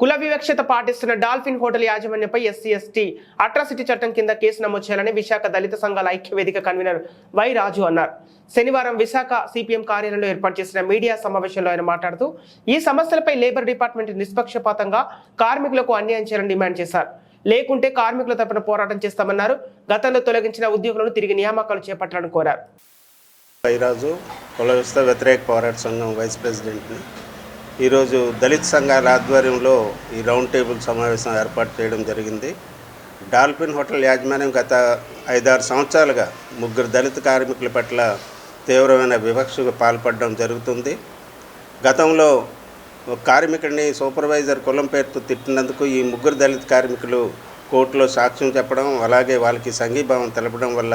కుల వివక్షత పాటిస్తున్న డాల్ఫిన్ హోటల్ యాజమాన్యంపై ఎస్సీ ఎస్టీ అట్రాసిటీ చట్టం కింద కేసు నమోదు చేయాలని విశాఖ దళిత సంఘాల ఐక్య వేదిక కన్వీనర్ వై రాజు అన్నారు. శనివారం విశాఖ సిపిఎం కార్యాలయంలో ఏర్పాటు చేసిన మీడియా సమావేశంలో ఆయన మాట్లాడుతూ ఈ సమస్యలపై లేబర్ డిపార్ట్మెంట్ నిష్పక్షపాతంగా కార్మికులకు అన్యాయం చేయాలని డిమాండ్ చేశారు. లేకుంటే కార్మికుల తరపున పోరాటం చేస్తామన్నారు. గతంలో తొలగించిన ఉద్యోగులను తిరిగి నియామకాలు చేపట్టాలని కోరారు. వైరాజు కుల వ్యవస్థ వ్యతిరేక పోరాట సంఘం వైస్ ప్రెసిడెంట్ని ఈరోజు దళిత సంఘాల ఆధ్వర్యంలో ఈ రౌండ్ టేబుల్ సమావేశం ఏర్పాటు చేయడం జరిగింది. డాల్ఫిన్ హోటల్ యాజమాన్యం గత ఐదారు సంవత్సరాలుగా ముగ్గురు దళిత కార్మికుల పట్ల తీవ్రమైన వివక్షకు పాల్పడడం జరుగుతుంది. గతంలో కార్మికుడిని సూపర్వైజర్ కులం పేరుతో తిట్టినందుకు ఈ ముగ్గురు దళిత కార్మికులు కోర్టులో సాక్ష్యం చెప్పడం అలాగే వాళ్ళకి సంఘీభావం తెలపడం వల్ల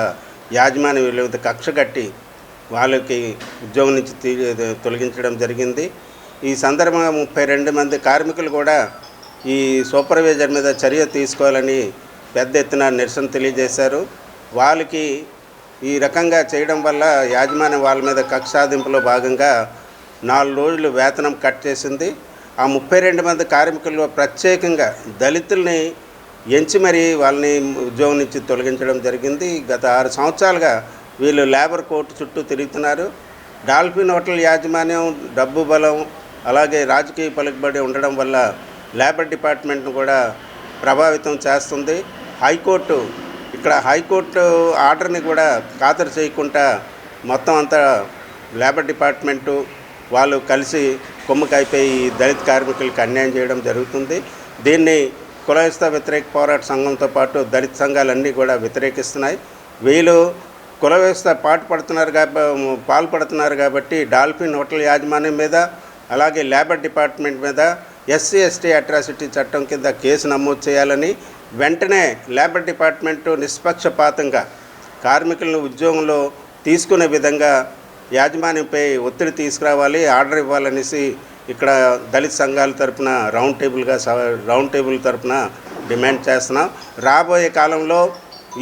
యాజమాన్యం వీళ్ళ కక్ష కట్టి వాళ్ళకి ఉద్యోగం నుంచి తొలగించడం జరిగింది. ఈ సందర్భంగా ముప్పై రెండు మంది కార్మికులు కూడా ఈ సూపర్వైజర్ మీద చర్య తీసుకోవాలని పెద్ద ఎత్తున నిరసన తెలియజేశారు. వాళ్ళకి ఈ రకంగా చేయడం వల్ల యాజమాన్యం వాళ్ళ మీద కక్షాదింపులో భాగంగా నాలుగు రోజులు వేతనం కట్ చేసింది. ఆ ముప్పై రెండు మంది కార్మికుల్లో ప్రత్యేకంగా దళితుల్ని ఎంచి మరి వాళ్ళని ఉద్యోగం నుంచి తొలగించడం జరిగింది. గత ఆరు సంవత్సరాలుగా వీళ్ళు లేబర్ కోర్టు చుట్టూ తిరుగుతున్నారు. డాల్ఫిన్ హోటల్ యాజమాన్యం డబ్బు బలం అలాగే రాజకీయ పలుకుబడి ఉండడం వల్ల లేబర్ డిపార్ట్మెంట్ను కూడా ప్రభావితం చేస్తుంది. హైకోర్టు ఇక్కడ హైకోర్టు ఆర్డర్ని కూడా ఖాతరు చేయకుండా మొత్తం అంతా లేబర్ డిపార్ట్మెంటు వాళ్ళు కలిసి కుమ్మకైపోయి దళిత కార్మికులకి అన్యాయం చేయడం జరుగుతుంది. దీన్ని కులస్థ వ్యతిరేక పోరాట సంఘంతో పాటు దళిత సంఘాలన్నీ కూడా వ్యతిరేకిస్తున్నాయి. వీళ్ళు కుల వ్యవస్థ పాటు పడుతున్నారు కాబట్టి పాల్పడుతున్నారు కాబట్టి డాల్ఫిన్ హోటల్ యాజమాన్యం మీద అలాగే లేబర్ డిపార్ట్మెంట్ మీద ఎస్సీ ఎస్టీ అట్రాసిటీ చట్టం కింద కేసు నమోదు చేయాలని వెంటనే లేబర్ డిపార్ట్మెంటు నిష్పక్షపాతంగా కార్మికులను ఉద్యోగంలో తీసుకునే విధంగా యాజమాన్యంపై ఒత్తిడి తీసుకురావాలి ఆర్డర్ ఇవ్వాలనేసి ఇక్కడ దళిత సంఘాల తరపున రౌండ్ టేబుల్గా రౌండ్ టేబుల్ తరపున డిమాండ్ చేస్తున్నాం. రాబోయే కాలంలో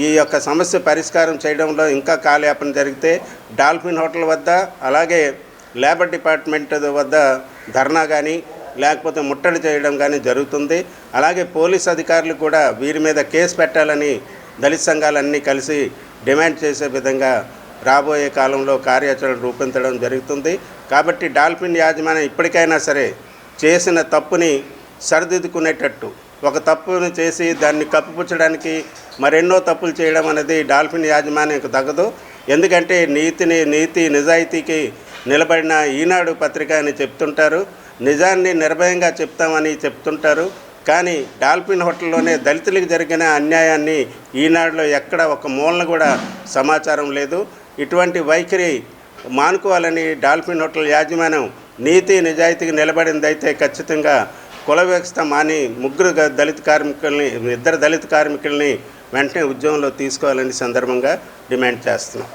ఈ యొక్క సమస్య పరిష్కారం చేయడంలో ఇంకా కాలయాపన జరిగితే డాల్ఫిన్ హోటల్ వద్ద అలాగే లేబర్ డిపార్ట్మెంట్ వద్ద ధర్నా కానీ లేకపోతే ముట్టడి చేయడం కానీ జరుగుతుంది. అలాగే పోలీస్ అధికారులు కూడా వీరి మీద కేసు పెట్టాలని దళిత సంఘాలన్నీ కలిసి డిమాండ్ చేసే విధంగా రాబోయే కాలంలో కార్యాచరణ రూపొందడం జరుగుతుంది. కాబట్టి డాల్ఫిన్ యాజమాన్యం ఇప్పటికైనా సరే చేసిన తప్పుని సరిదిద్దుకునేటట్టు ఒక తప్పును చేసి దాన్ని కప్పిపుచ్చడానికి మరెన్నో తప్పులు చేయడం అనేది డాల్ఫిన్ యాజమాన్యంకు తగ్గదు ఎందుకంటే నీతిని నీతి నిజాయితీకి నిలబడిన ఈనాడు పత్రిక అని చెప్తుంటారు. నిజాన్ని నిర్భయంగా చెప్తామని చెప్తుంటారు. కానీ డాల్ఫిన్ హోటల్లోనే దళితులకు జరిగిన అన్యాయాన్ని ఈనాడులో ఎక్కడ ఒక మూలన కూడా సమాచారం లేదు. ఇటువంటి వైఖరి మానుకోవాలని డాల్ఫిన్ హోటల్ యాజమాన్యం నీతి నిజాయితీకి నిలబడిందైతే ఖచ్చితంగా కుల వ్యవస్థ మాని ముగ్గురు దళిత కార్మికుల్ని ఇద్దరు దళిత కార్మికుల్ని వెంటనే ఉద్యోగంలో తీసుకోవాలని సందర్భంగా డిమాండ్ చేస్తున్నాం.